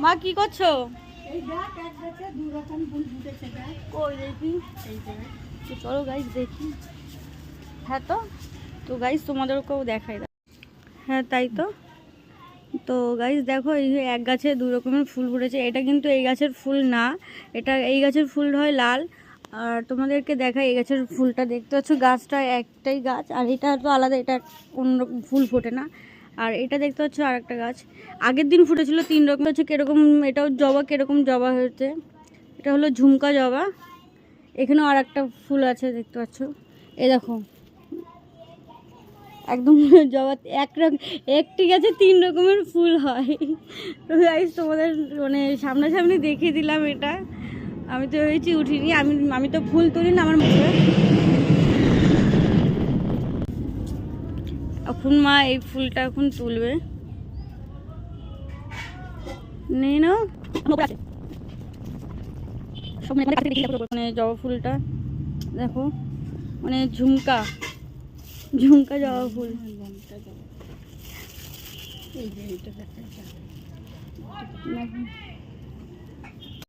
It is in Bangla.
মা কি করছ? চলো গাইস দেখি। হ্যাঁ তো? তো গাইস তোমাদেরকেও দেখাই হ্যাঁ তাই তো? তো গাইস দেখো এই এক গাছে দু রকমের ফুল ফুটেছে। এটা কিন্তু এই গাছের ফুল না। এটা এই গাছের ফুল হয় লাল। আর তোমাদেরকে দেখাই এই গাছের ফুলটা দেখতে পাচ্ছ গাছটা একটাই গাছ। আর এটা তো আলাদা এটা অন্য ফুল ফোটে না। আর এটা দেখতে পাচ্ছ আর একটা গাছ। আগের দিন ফুটেছিল তিন রকম। হচ্ছে কীরকম, এটাও জবা, কীরকম জবা হয়েছে। এটা হলো ঝুমকা জবা। এখানেও আর একটা ফুল আছে, দেখতে পাচ্ছ। এই দেখো। একদম জবা, এক রকম, একটি গাছে তিন রকমের ফুল হয়। তো তোমাদের মানে সামনাসামনি দেখিয়ে দিলাম এটা। আমি তো হয়েছি উঠিনি। আমি আমি তো ফুল তুলি না আমার মুখে। এখন মা এই ফুলটা এখন তুলবে নেই না মানে জবা ফুলটা দেখো মানে ঝুমকা ঝুমকা জবা ফুল এই যে। দেখো।